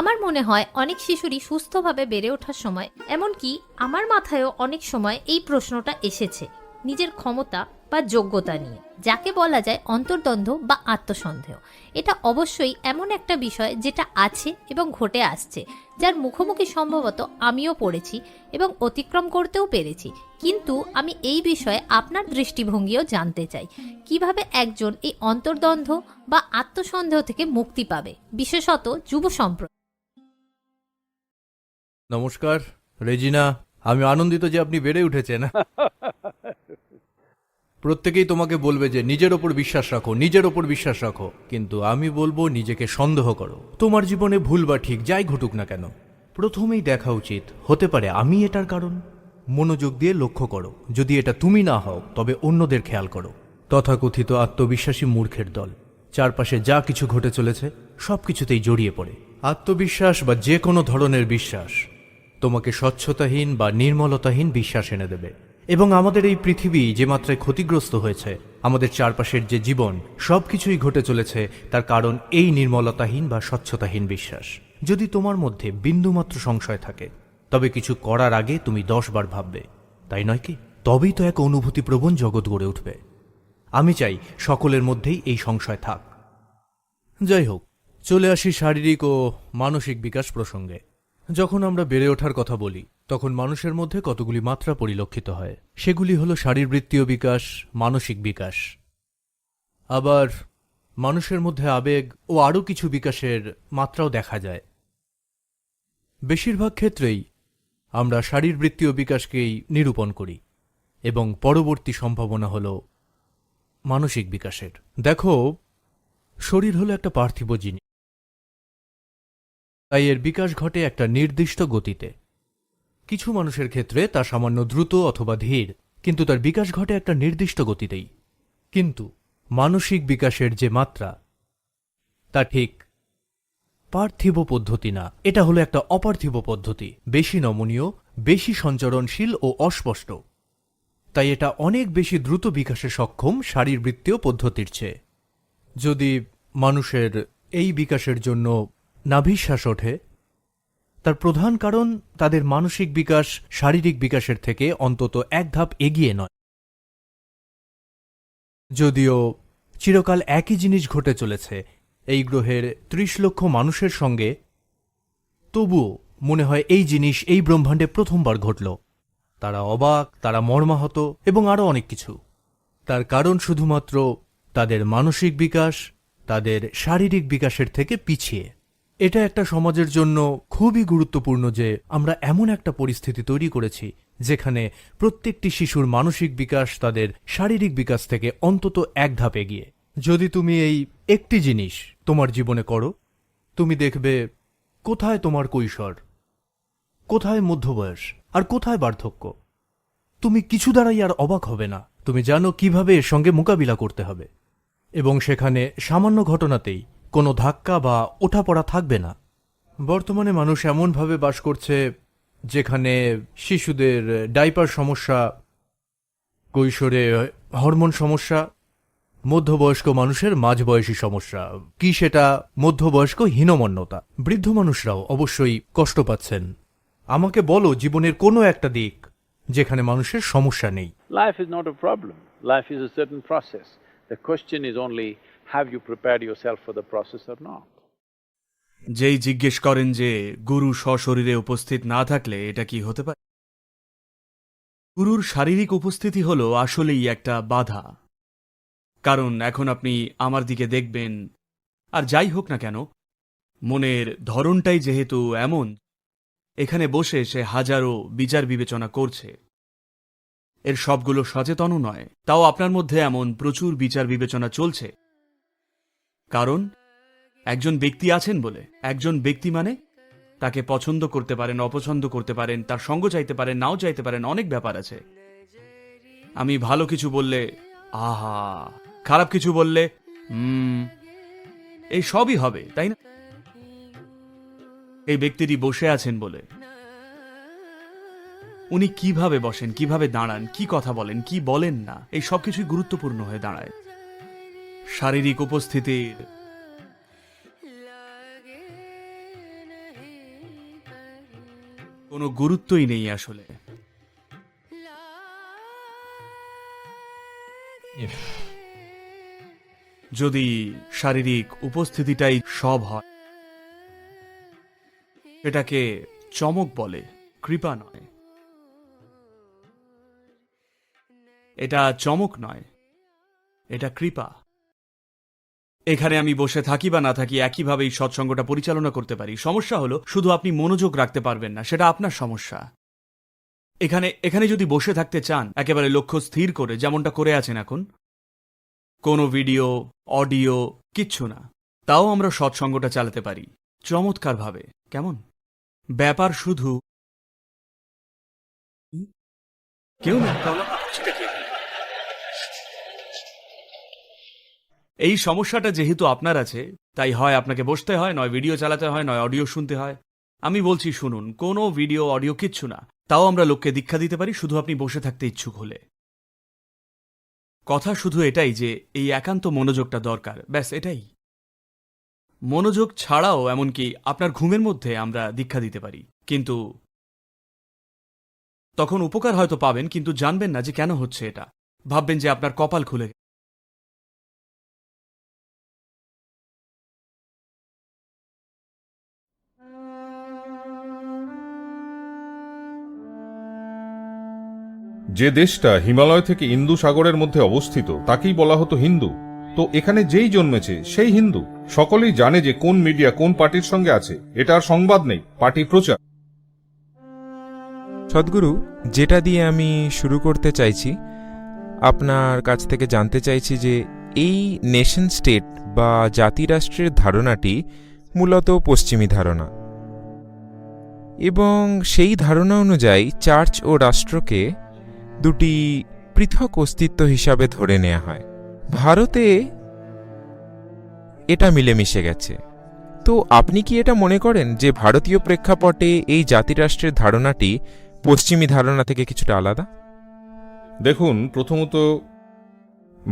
আমার মনে হয় অনেক শিশুরই সুস্থভাবে বেড়ে ওঠার সময়, এমনকি আমার মাথায়ও অনেক সময় এই প্রশ্নটা এসেছে, নিজের ক্ষমতা বা যোগ্যতা নিয়ে, যাকে বলা যায় অন্তর্দ্বন্দ্ব বা আত্মসন্দেহ। এটা অবশ্যই এমন একটা বিষয় যেটা আছে এবং ঘটে আসছে, যার মুখোমুখি সম্ভবত আমিও পড়েছি এবং অতিক্রম করতেও পেরেছি। কিন্তু আমি এই বিষয়ে আপনার দৃষ্টিভঙ্গিও জানতে চাই। কীভাবে একজন এই অন্তর্দ্বন্দ্ব বা আত্মসন্দেহ থেকে মুক্তি পাবে? বিশেষত যুব সম্প্রদায়। নমস্কার রেজিনা। আমি আনন্দিত যে আপনি বেড়ে উঠেছেন। প্রত্যেকেই তোমাকে বলবে যে নিজের ওপর বিশ্বাস রাখো নিজের ওপর বিশ্বাস রাখো। কিন্তু আমি বলব নিজেকে সন্দেহ করো। তোমার জীবনে ভুল বা ঠিক যাই ঘটুক না কেন প্রথমেই দেখা উচিত হতে পারে আমি এটার কারণ। মনোযোগ দিয়ে লক্ষ্য করো যদি এটা তুমি না হও তবে অন্যদের খেয়াল করো। তথাকথিত আত্মবিশ্বাসী মূর্খের দল। চারপাশে যা কিছু ঘটে চলেছে সব কিছুতেই জড়িয়ে পড়ে। আত্মবিশ্বাস বা যে কোনো ধরনের বিশ্বাস। তোমাকে স্বচ্ছতাহীন বা নির্মলতাহীন বিশ্বাস এনে দেবে। এবং আমাদের এই পৃথিবী যে মাত্রায় ক্ষতিগ্রস্ত হয়েছে, আমাদের চারপাশের যে জীবন, সবকিছুই ঘটে চলেছে তার কারণ এই নির্মলতাহীন বা স্বচ্ছতাহীন বিশ্বাস। যদি তোমার মধ্যে বিন্দুমাত্র সংশয় থাকে, তবে কিছু করার আগে তুমি দশ বার ভাববে, তাই নয় কি? তবেই তো এক অনুভূতিপ্রবণ জগৎ গড়ে উঠবে। আমি চাই সকলের মধ্যেই এই সংশয় থাক। যাই হোক, চলে আসি শারীরিক ও মানসিক বিকাশ প্রসঙ্গে। যখন আমরা বেড়ে ওঠার কথা বলি, তখন মানুষের মধ্যে কতগুলি মাত্রা পরিলক্ষিত হয়। সেগুলি হল শারীরবৃত্তীয় বিকাশ, মানসিক বিকাশ। আবার মানুষের মধ্যে আবেগ ও আরও কিছু বিকাশের মাত্রাও দেখা যায়। বেশিরভাগ ক্ষেত্রেই আমরা শারীরবৃত্তীয় বিকাশকেই নিরূপণ করি এবং পরবর্তী সম্ভাবনা হল মানসিক বিকাশের। দেখো, শরীর হলো একটা পার্থিব জিনিস। তাই এর বিকাশ ঘটে একটা নির্দিষ্ট গতিতে। কিছু মানুষের ক্ষেত্রে তা সামান্য দ্রুত অথবা ধীর, কিন্তু তার বিকাশ ঘটে একটা নির্দিষ্ট গতিতেই। কিন্তু মানসিক বিকাশের যে মাত্রা, তা ঠিক পার্থিব পদ্ধতি না। এটা হলো একটা অপার্থিব পদ্ধতি, বেশি নমনীয়, বেশি সঞ্চরণশীল ও অস্পষ্ট। তাই এটা অনেক বেশি দ্রুত বিকাশে সক্ষম শারীরবৃত্তীয় পদ্ধতির চেয়ে। যদি মানুষের এই বিকাশের জন্য নাভিশ্বাস ওঠে। তার প্রধান কারণ তাদের মানসিক বিকাশ শারীরিক বিকাশের থেকে অন্তত এক ধাপ এগিয়ে নয়। যদিও চিরকাল একই জিনিস ঘটে চলেছে এই গ্রহের ত্রিশ লক্ষ মানুষের সঙ্গে, তবুও মনে হয় এই জিনিস এই ব্রহ্মাণ্ডে প্রথমবার ঘটল। তারা অবাক, তারা মর্মাহত এবং আরও অনেক কিছু। তার কারণ শুধুমাত্র তাদের মানসিক বিকাশ, তাদের শারীরিক বিকাশের থেকে পিছিয়ে। এটা একটা সমাজের জন্য খুবই গুরুত্বপূর্ণ যে আমরা এমন একটা পরিস্থিতি তৈরি করেছি, যেখানে প্রত্যেকটি শিশুর মানসিক বিকাশ তাদের শারীরিক বিকাশ থেকে অন্তত এক ধাপ এগিয়ে। যদি তুমি এই একটি জিনিস তোমার জীবনে করো, তুমি দেখবে কোথায় তোমার কৈশোর, কোথায় মধ্যবয়স, আর কোথায় বার্ধক্য। তুমি কিছু দ্বারাই আর অবাক হবে না। তুমি জানো কীভাবে এর সঙ্গে মোকাবিলা করতে হবে। এবং সেখানে সামান্য ঘটনাতেই কোনো ধাক্কা বা ওঠাপড়া থাকবে না। বর্তমানে মানুষ এমনভাবে বাস করছে যেখানে শিশুদের ডাইপার সমস্যা কৈশোরে হরমোন সমস্যা মধ্যবয়স্ক মানুষের মাঝবয়সী সমস্যা। কি সেটা? মধ্যবয়স্ক হীনমন্যতা। বৃদ্ধ মানুষরাও অবশ্যই কষ্ট পাচ্ছেন। আমাকে বলো জীবনের কোনো একটা দিক যেখানে মানুষের সমস্যা নেই। Life is not a problem. Life is a certain process. The question is only, have you prepared yourself for the process or not? যেই জিজ্ঞেস করেন যে, গুরু সশরীরে উপস্থিত না থাকলে এটা কি হতে পারে? গুরুর শারীরিক উপস্থিতি হল আসলেই একটা বাধা। কারণ এখন আপনি আমার দিকে দেখবেন, আর যাই হোক না কেন, মনের ধরনটাই যেহেতু এমন, এখানে বসে সে হাজারো বিচার বিবেচনা করছে। এর সবগুলো সচেতনও নয়, তাও আপনার মধ্যে এমন প্রচুর বিচার বিবেচনা চলছে। কারণ, একজন ব্যক্তি আছেন বলে। একজন ব্যক্তি মানে তাকে পছন্দ করতে পারেন, অপছন্দ করতে পারেন, তার সঙ্গ চাইতে পারেন, নাও চাইতে পারেন, অনেক ব্যাপার আছে। আমি ভালো কিছু বললে, আহা, খারাপ কিছু বললে, হুম, এই সবই হবে, তাই না? এই ব্যক্তিটি বসে আছেন বলে। উনি কীভাবে বসেন, কীভাবে দাঁড়ান, কি কথা বলেন, কি বলেন না, এই সবকিছুই গুরুত্বপূর্ণ হয়ে দাঁড়ায়। শারীরিক উপস্থিতির। কোনো গুরুত্বই নেই আসলে। যদি শারীরিক উপস্থিতিটাই সব হয় এটাকে চমক বলে কৃপা নয়। এটা চমক নয় এটা কৃপা। এখানে আমি বসে থাকি বা না থাকি একইভাবেই সৎসঙ্গটা পরিচালনা করতে পারি। সমস্যা হলো, শুধু আপনি মনোযোগ রাখতে পারবেন না, সেটা আপনার সমস্যা। এখানে এখানে যদি বসে থাকতে চান, একেবারে লক্ষ্য স্থির করে, যেমনটা করে আছেন এখন, কোনো ভিডিও, অডিও, কিচ্ছু না। তাও আমরা সৎসঙ্গটা চালাতে পারি, চমৎকারভাবে। কেমন? ব্যাপার শুধু কেউ না তাহলে আমরা করছিটা কি এখানে? এই সমস্যাটা যেহেতু আপনার আছে, তাই হয় আপনাকে বসতে হয়, নয় ভিডিও চালাতে হয়, নয় অডিও শুনতে হয়। আমি বলছি, শুনুন, কোনো ভিডিও অডিও কিচ্ছু না। তাও আমরা লোককে দীক্ষা দিতে পারি, শুধু আপনি বসে থাকতে ইচ্ছুক হলে। কথা শুধু এটাই যে, এই একান্ত মনোযোগটা দরকার, ব্যাস এটাই। মনোযোগ ছাড়াও এমনকি আপনার ঘুমের মধ্যে আমরা দীক্ষা দিতে পারি, কিন্তু তখন উপকার হয়তো পাবেন, কিন্তু জানবেন না যে কেন হচ্ছে এটা। ভাববেন যে আপনার কপাল খুলে যে দেশটা হিমালয় থেকে ইন্দু সাগরের মধ্যে অবস্থিত, তাকেই বলা হতো হিন্দু। তো এখানে যেই জন্মেছে, সেই হিন্দু। সকলেই জানে যে কোন মিডিয়া কোন পার্টির সঙ্গে আছে, এটা আর সংবাদ নেই, পার্টি প্রচার। সদ্গুরু, যেটা দিয়ে আমি শুরু করতে চাইছি, আপনার কাছ থেকে জানতে চাইছি যে এই নেশন স্টেট বা জাতিরাষ্ট্রের ধারণাটি মূলত পশ্চিমী ধারণা। এবং সেই ধারণা অনুযায়ী চার্চ ও রাষ্ট্রকে দুটি পৃথক অস্তিত্ব হিসাবে ধরে নেওয়া হয়। ভারতে এটা মিলেমিশে গেছে। তো আপনি কি এটা মনে করেন যে ভারতীয় প্রেক্ষাপটে এই জাতিরাষ্ট্রের ধারণাটি পশ্চিমী ধারণা থেকে কিছুটা আলাদা? দেখুন, প্রথমত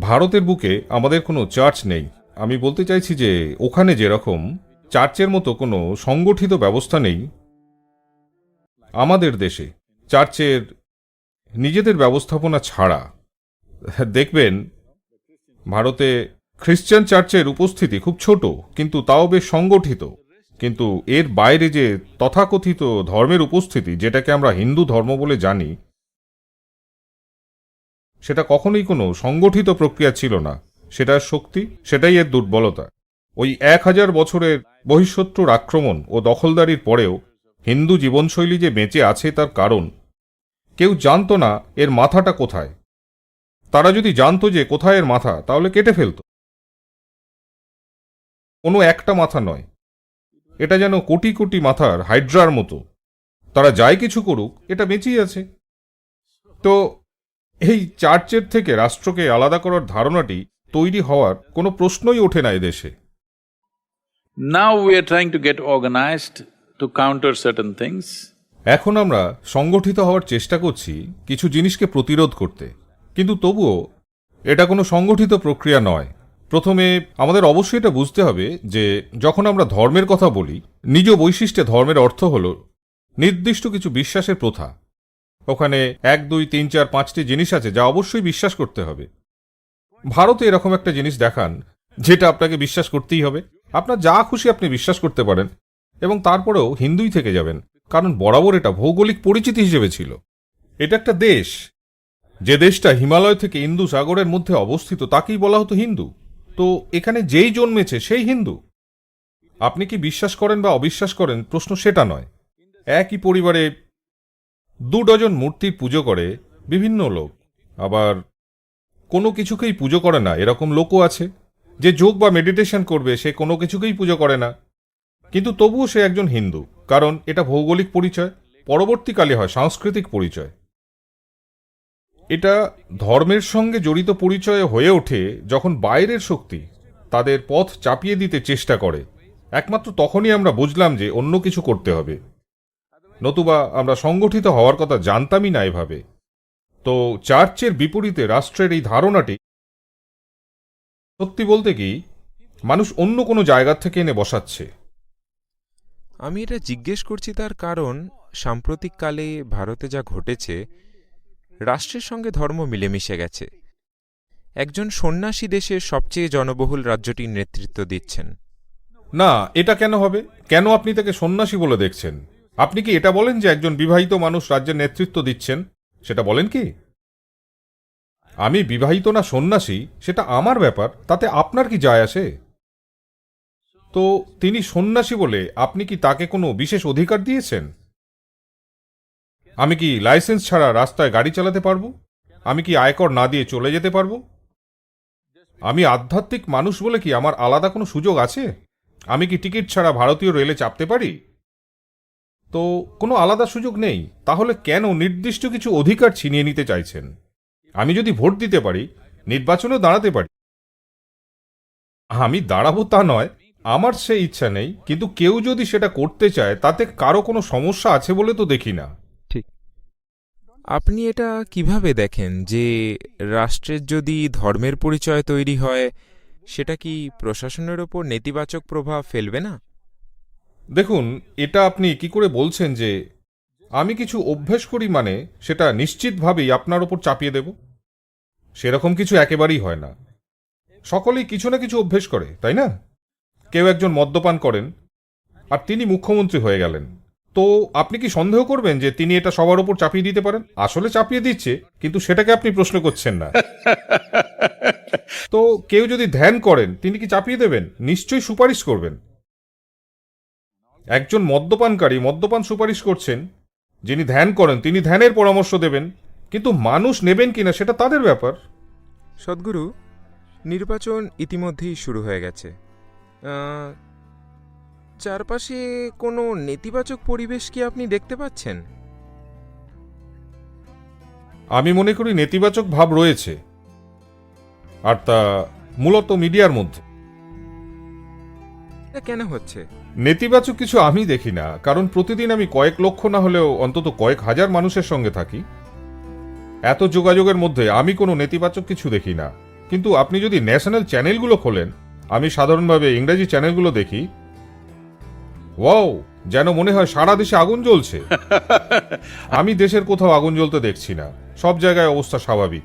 ভারতের বুকে আমাদের কোনো চার্চ নেই। আমি বলতে চাইছি যে ওখানে যেরকম চার্চের মতো কোনো সংগঠিত ব্যবস্থা নেই আমাদের দেশে। চার্চের নিজেদের ব্যবস্থাপনা ছাড়া, দেখবেন ভারতে খ্রিস্টান চার্চের উপস্থিতি খুব ছোট, কিন্তু তাও বেশ সংগঠিত। কিন্তু এর বাইরে যে তথাকথিত ধর্মের উপস্থিতি, যেটাকে আমরা হিন্দু ধর্ম বলে জানি, সেটা কখনোই কোনো সংগঠিত প্রক্রিয়া ছিল না। সেটার শক্তি, সেটাই এর দুর্বলতা। ওই এক হাজার বছরের বহিঃশত্রুর আক্রমণ ও দখলদারির পরেও হিন্দু জীবনশৈলী যে বেঁচে আছে তার কারণ কেউ জানতো না এর মাথাটা কোথায়। তারা যদি জানতো যে কোথায় এর মাথা, তাহলে কেটে ফেলত। কোনো একটা মাথা নয়। এটা যেন কোটি কোটি মাথার হাইড্রার মতো। তারা যাই কিছু করুক, এটা বেঁচেই আছে। তো এই চার্চের থেকে রাষ্ট্রকে আলাদা করার ধারণাটি তৈরি হওয়ার কোনো প্রশ্নই ওঠে না এদেশে। Now we are trying to get organised to counter certain things. এখন আমরা সংগঠিত হওয়ার চেষ্টা করছি কিছু জিনিসকে প্রতিরোধ করতে। কিন্তু তবুও, এটা কোনো সংগঠিত প্রক্রিয়া নয়। প্রথমে আমাদের অবশ্যই এটা বুঝতে হবে যে, যখন আমরা ধর্মের কথা বলি, নিজ বৈশিষ্ট্যে ধর্মের অর্থ হল নির্দিষ্ট কিছু বিশ্বাসের প্রথা। ওখানে এক, দুই, তিন, চার, পাঁচটি জিনিস আছে যা অবশ্যই বিশ্বাস করতে হবে। ভারতে এরকম একটা জিনিস দেখান, যেটা আপনাকে বিশ্বাস করতেই হবে। আপনার যা খুশি আপনি বিশ্বাস করতে পারেন এবং তারপরেও হিন্দুই থেকে যাবেন। কারণ বরাবর এটা ভৌগোলিক পরিচিতি হিসেবে ছিল। এটা একটা দেশ। যে দেশটা হিমালয় থেকে ইন্দু সাগরের মধ্যে অবস্থিত, তাকেই বলা হতো হিন্দু। তো এখানে যেই জন্মেছে সেই হিন্দু। আপনি কি বিশ্বাস করেন বা অবিশ্বাস করেন, প্রশ্ন সেটা নয়। একই পরিবারে দু ডজন মূর্তির পুজো করে বিভিন্ন লোক। আবার কোনো কিছুকেই পুজো করে না, এরকম লোকও আছে। যে যোগ বা মেডিটেশন করবে, সে কোনো কিছুকেই পুজো করে না। কিন্তু তবুও সে একজন হিন্দু। কারণ এটা ভৌগোলিক পরিচয়, পরবর্তীকালে হয় সাংস্কৃতিক পরিচয়। এটা ধর্মের সঙ্গে জড়িত পরিচয় হয়ে ওঠে যখন বাইরের শক্তি তাদের পথ চাপিয়ে দিতে চেষ্টা করে। একমাত্র তখনই আমরা বুঝলাম যে অন্য কিছু করতে হবে। নতুবা আমরা সংগঠিত হওয়ার কথা জানতামই না এভাবে। তো চার্চের বিপরীতে রাষ্ট্রের এই ধারণাটি সত্যি বলতে কি, মানুষ অন্য কোনো জায়গা থেকে এনে বসাচ্ছে। আমি এটা জিজ্ঞেস করছি তার কারণ, সাম্প্রতিককালে ভারতে যা ঘটেছে, রাষ্ট্রের সঙ্গে ধর্ম মিলেমিশে গেছে। একজন সন্ন্যাসী দেশের সবচেয়ে জনবহুল রাজ্যটির নেতৃত্ব দিচ্ছেন। না, এটা কেন হবে? কেন আপনি তাকে সন্ন্যাসী বলে দেখছেন? আপনি কি এটা বলেন যে একজন বিবাহিত মানুষ রাজ্যের নেতৃত্ব দিচ্ছেন? সেটা বলেন কি? আমি বিবাহিত না সন্ন্যাসী, সেটা আমার ব্যাপার, তাতে আপনার কি যায় আসে? তো তিনি সন্ন্যাসী বলে আপনি কি তাকে কোনো বিশেষ অধিকার দিয়েছেন? আমি কি লাইসেন্স ছাড়া রাস্তায় গাড়ি চালাতে পারব? আমি কি আয়কর না দিয়ে চলে যেতে পারব? আমি আধ্যাত্মিক মানুষ বলে কি আমার আলাদা কোনো সুযোগ আছে? আমি কি টিকিট ছাড়া ভারতীয় রেলে চাপতে পারি? তো কোনো আলাদা সুযোগ নেই, তাহলে কেন নির্দিষ্ট কিছু অধিকার ছিনিয়ে নিতে চাইছেন? আমি যদি ভোট দিতে পারি, নির্বাচনেও দাঁড়াতে পারি। আমি দাঁড়াবো তা নয় আমার সে ইচ্ছা নেই কিন্তু কেউ যদি সেটা করতে চায় তাতে কারও কোনো সমস্যা আছে বলে তো দেখি না। ঠিক। আপনি এটা কীভাবে দেখেন যে রাষ্ট্রের যদি ধর্মের পরিচয় তৈরি হয় সেটা কি প্রশাসনের ওপর নেতিবাচক প্রভাব ফেলবে না? দেখুন এটা আপনি কি করে বলছেন যে আমি কিছু অভ্যেস করি মানে সেটা নিশ্চিতভাবেই আপনার ওপর চাপিয়ে দেব? সেরকম কিছু একেবারেই হয় না। সকলেই কিছু না কিছু অভ্যেস করে তাই না? কেউ একজন মদ্যপান করেন আর তিনি মুখ্যমন্ত্রী হয়ে গেলেন। তো আপনি কি সন্দেহ করবেন যে তিনি এটা সবার ওপর চাপিয়ে দিতে পারেন? আসলে চাপিয়ে দিচ্ছে কিন্তু সেটাকে আপনি প্রশ্ন করছেন না। তো কেউ যদি ধ্যান করেন তিনি কি চাপিয়ে দেবেন? নিশ্চয়ই সুপারিশ করবেন। একজন মদ্যপানকারী মদ্যপান সুপারিশ করছেন যিনি ধ্যান করেন তিনি ধ্যানের পরামর্শ দেবেন কিন্তু মানুষ নেবেন কিনা সেটা তাদের ব্যাপার। সদ্গুরু নির্বাচন ইতিমধ্যেই শুরু হয়ে গেছে। চারপাশে কোনো নেতিবাচক পরিবেশ কি আপনি দেখতে পাচ্ছেন? আমি মনে করি নেতিবাচক ভাব রয়েছে আর তা মূলত মিডিয়ার মধ্যে। এটা কেন হচ্ছে? নেতিবাচক কিছু আমি দেখি না কারণ প্রতিদিন আমি কয়েক লক্ষ না হলেও অন্তত কয়েক হাজার মানুষের সঙ্গে থাকি। এত যোগাযোগের মধ্যে আমি কোনো নেতিবাচক কিছু দেখি না কিন্তু আপনি যদি ন্যাশনাল চ্যানেলগুলো খোলেন আমি সাধারণভাবে ইংরেজি চ্যানেলগুলো দেখি। ওয়াও যেন মনে হয় সারা দেশে আগুন জ্বলছে। আমি দেশের কোথাও আগুন জ্বলতে দেখছি না। সব জায়গায় অবস্থা স্বাভাবিক।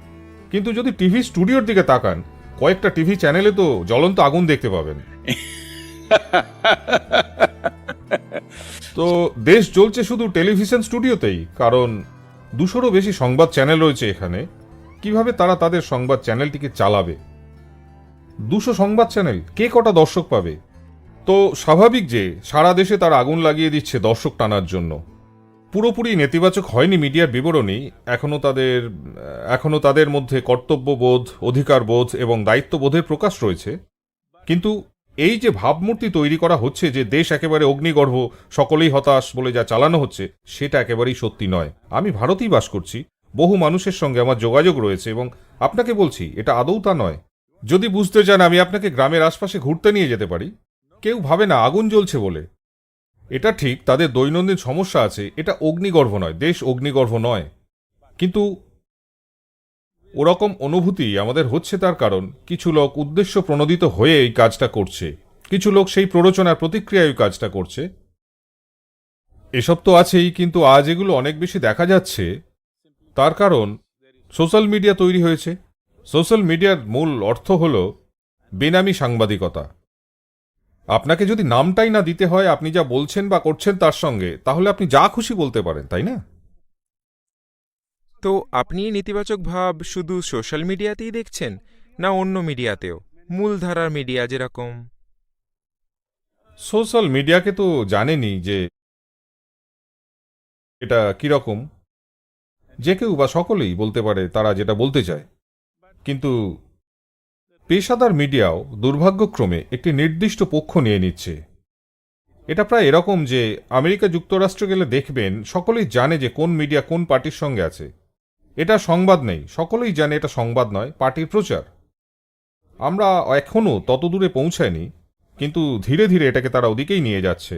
কিন্তু যদি টিভি স্টুডিওর দিকে তাকান কয়েকটা টিভি চ্যানেলে তো জ্বলন্ত আগুন দেখতে পাবেন। তো দেশ চলছে শুধু টেলিভিশন স্টুডিওতেই কারণ দুশোরও বেশি সংবাদ চ্যানেল রয়েছে এখানে। কীভাবে তারা তাদের সংবাদ চ্যানেলটিকে চালাবে? দুশো সংবাদ চ্যানেল, কে কটা দর্শক পাবে? তো স্বাভাবিক যে সারা দেশে তারা আগুন লাগিয়ে দিচ্ছে দর্শক টানার জন্য। পুরোপুরি নেতিবাচক হয়নি মিডিয়ার বিবরণী এখনও তাদের এখনও তাদের মধ্যে কর্তব্যবোধ, অধিকারবোধ এবং দায়িত্ববোধের প্রকাশ রয়েছে। কিন্তু এই যে ভাবমূর্তি তৈরি করা হচ্ছে যে দেশ একেবারে অগ্নিগর্ভ, সকলেই হতাশ বলে যা চালানো হচ্ছে, সেটা একেবারেই সত্যি নয়। আমি ভারতেই বাস করছি, বহু মানুষের সঙ্গে আমার যোগাযোগ রয়েছে এবং আপনাকে বলছি, এটা আদৌ তা নয়। যদি বুঝতে চান, আমি আপনাকে গ্রামের আশপাশে ঘুরতে নিয়ে যেতে পারি। কেউ ভাবে না, আগুন জ্বলছে বলে। এটা ঠিক, তাদের দৈনন্দিন সমস্যা আছে। এটা অগ্নিগর্ভ নয়, দেশ অগ্নিগর্ভ নয়। কিন্তু ওরকম অনুভূতি আমাদের হচ্ছে তার কারণ। কিছু লোক উদ্দেশ্য প্রণোদিত হয়ে এই কাজটা করছে। কিছু লোক সেই প্ররোচনার প্রতিক্রিয়ায় কাজটা করছে। এসব তো আছেই, কিন্তু আজ এগুলো অনেক বেশি দেখা যাচ্ছে। তার কারণ, সোশ্যাল মিডিয়া তৈরি হয়েছে। সোশ্যাল মিডিয়ার মূল অর্থ হল বেনামি সাংবাদিকতা। আপনাকে যদি নামটাই না দিতে হয় আপনি যা বলছেন বা করছেন তার সঙ্গে তাহলে আপনি যা খুশি বলতে পারেন তাই না? তো আপনি নেতিবাচক ভাব শুধু সোশ্যাল মিডিয়াতেই দেখছেন না অন্য মিডিয়াতেও? মূলধারার মিডিয়া যেরকম। সোশ্যাল মিডিয়াকে তো জানেনি যে এটা কীরকম। যে কেউ বা সকলেই বলতে পারে তারা যেটা বলতে চায়। কিন্তু পেশাদার মিডিয়াও দুর্ভাগ্যক্রমে একটি নির্দিষ্ট পক্ষ নিয়ে নিচ্ছে। এটা প্রায় এরকম যে আমেরিকা যুক্তরাষ্ট্র গেলে দেখবেন সকলেই জানে যে কোন মিডিয়া কোন পার্টির সঙ্গে আছে। এটা সংবাদ নেই, সকলেই জানে এটা সংবাদ নয়, পার্টির প্রচার। আমরা এখনও তত দূরে পৌঁছায়নি, কিন্তু ধীরে ধীরে এটাকে তারা ওদিকেই নিয়ে যাচ্ছে।